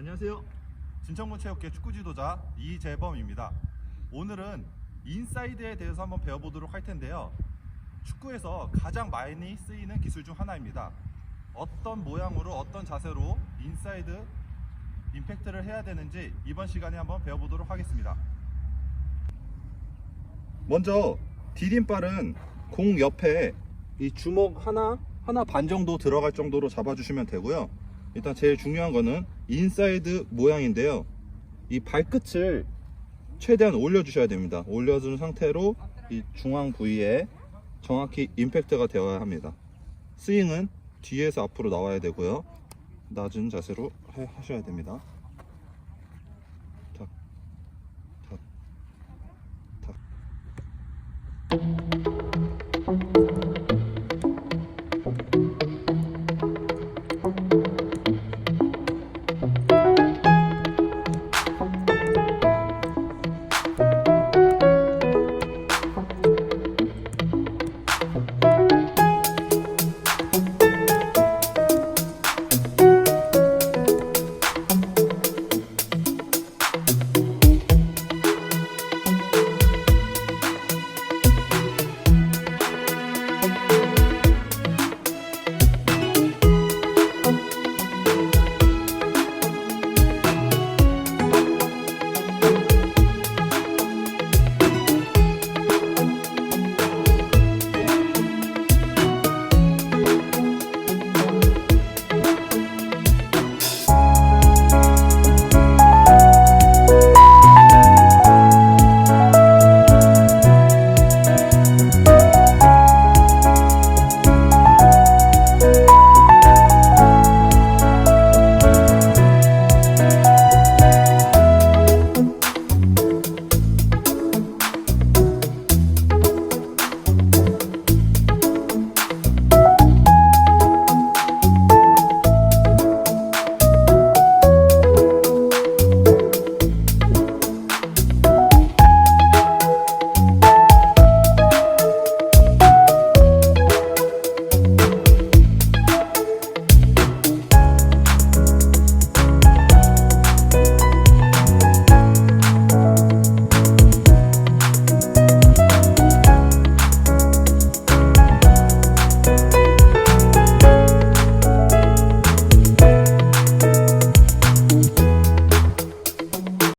안녕하세요. 진천군 체육회 축구 지도자 이재범입니다. 오늘은 인사이드에 대해서 한번 배워보도록 할 텐데요. 축구에서 가장 많이 쓰이는 기술 중 하나입니다. 어떤 모양으로 어떤 자세로 인사이드 임팩트를 해야 되는지 이번 시간에 한번 배워보도록 하겠습니다. 먼저 디딤발은 공 옆에 이 주먹 하나 하나 반 정도 들어갈 정도로 잡아주시면 되고요. 일단 제일 중요한 거는 인사이드 모양인데요. 이 발끝을 최대한 올려 주셔야 됩니다. 올려준 상태로 이 중앙 부위에 정확히 임팩트가 되어야 합니다. 스윙은 뒤에서 앞으로 나와야 되고요. 낮은 자세로 해- 하셔야 됩니다.